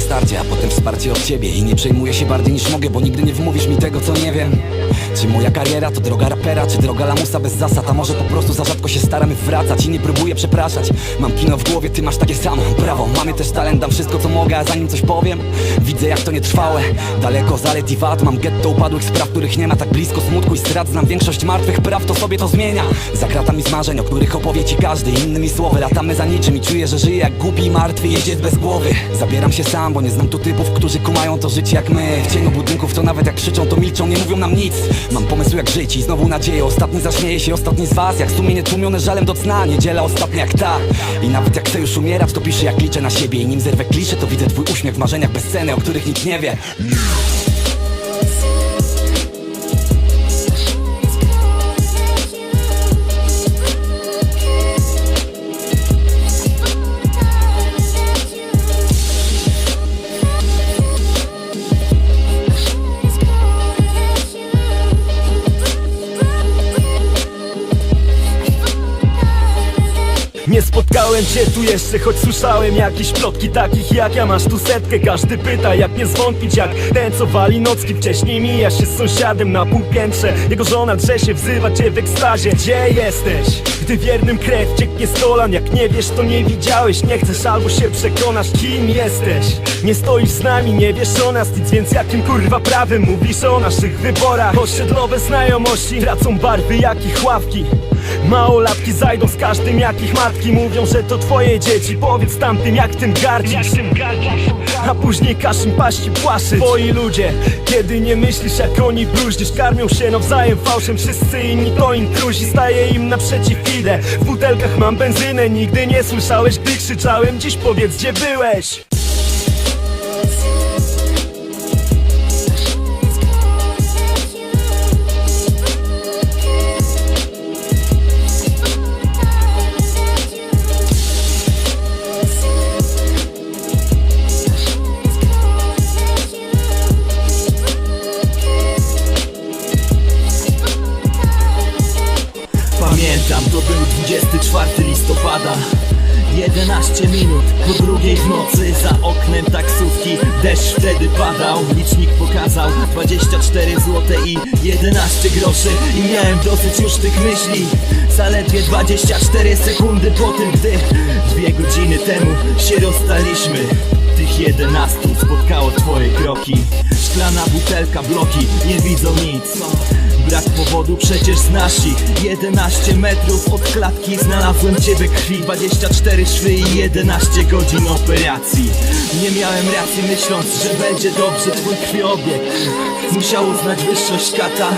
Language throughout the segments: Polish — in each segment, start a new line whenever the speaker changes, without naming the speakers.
starcie, a potem wsparcie od ciebie. I nie przejmuję się bardziej niż mogę, bo nigdy nie wmówisz mi tego, co nie wiem. Czy moja kariera to droga rapera, czy droga lamusa bez zasad? A może po prostu za rzadko się staramy wracać i nie próbuję przepraszać? Mam kino w głowie, ty masz takie samo, brawo Mamy też talent, dam wszystko co mogę, a zanim coś powiem Widzę jak to nietrwałe, daleko zalet i wad Mam getto upadłych spraw, których nie ma tak blisko Smutku i strat, znam większość martwych praw, to sobie to zmienia. Za kratami z marzeń, o których opowie ci każdy. Innymi słowy, latamy za niczym i czuję, że żyję jak głupi i martwy Jeździec bez głowy. Zabieram się sam, bo nie znam tu typów, którzy kumają to życie jak my. W cieniu budynków to nawet jak krzyczą, to milczą, nie mówią nam nic. Mam pomysł jak żyć i znowu nadzieję. Ostatni zaśmieje się, ostatni z was. Jak sumienie tłumione żalem do cna Niedziela ostatnia jak ta. I nawet jak chcę już umierać, to piszę jak liczę na siebie. I nim zerwę kliszę, to widzę twój uśmiech w marzeniach bez ceny O których nikt nie wie
Nie spotkałem cię tu jeszcze, choć słyszałem jakieś plotki takich jak ja. Masz tu setkę, każdy pyta jak nie zwątpić Jak ten co wali nocki. Wcześniej mija się z sąsiadem na półpiętrze. Jego żona drze się, wzywa cię w ekstazie. Gdzie jesteś? Gdy wiernym krew cieknie z kolan Jak nie wiesz to nie widziałeś. Nie chcesz albo się przekonasz kim jesteś. Nie stoisz z nami, nie wiesz o nas nic Więc jakim kurwa prawem mówisz o naszych wyborach? Osiedlowe znajomości tracą barwy jak ich ławki Małolatki zajdą z każdym jak ich matki Mówią, że to twoje dzieci. Powiedz tamtym jak tym gardzisz A później każ im paść i płaszy. Twoi ludzie, kiedy nie myślisz jak oni bluźnisz. Karmią się nawzajem fałszem Wszyscy inni to intruzi Staję im naprzeciw idę W butelkach mam benzynę Nigdy nie słyszałeś gdy krzyczałem Dziś powiedz gdzie byłeś
Pamiętam, to był 24 listopada. 11 minut po drugiej w nocy Za oknem taksówki 24 złote i 11 groszy. I miałem dosyć już tych myśli. Zaledwie 24 sekundy po tym, gdy Dwie godziny temu się rozstaliśmy. Tych 11 spotkało twoje kroki. Szklana butelka, bloki, nie widzą nic. Brak powodu, przecież znasz ich 11 metrów od klatki Znalazłem ciebie krwi. 24 szwy i 11 godzin operacji. Nie miałem racji myśląc, że będzie dobrze Twój krwiobieg Musiał uznać wyższość kata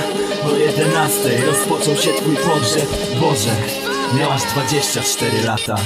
O 11 rozpoczął się twój pogrzeb. Boże, miałaś 24 lata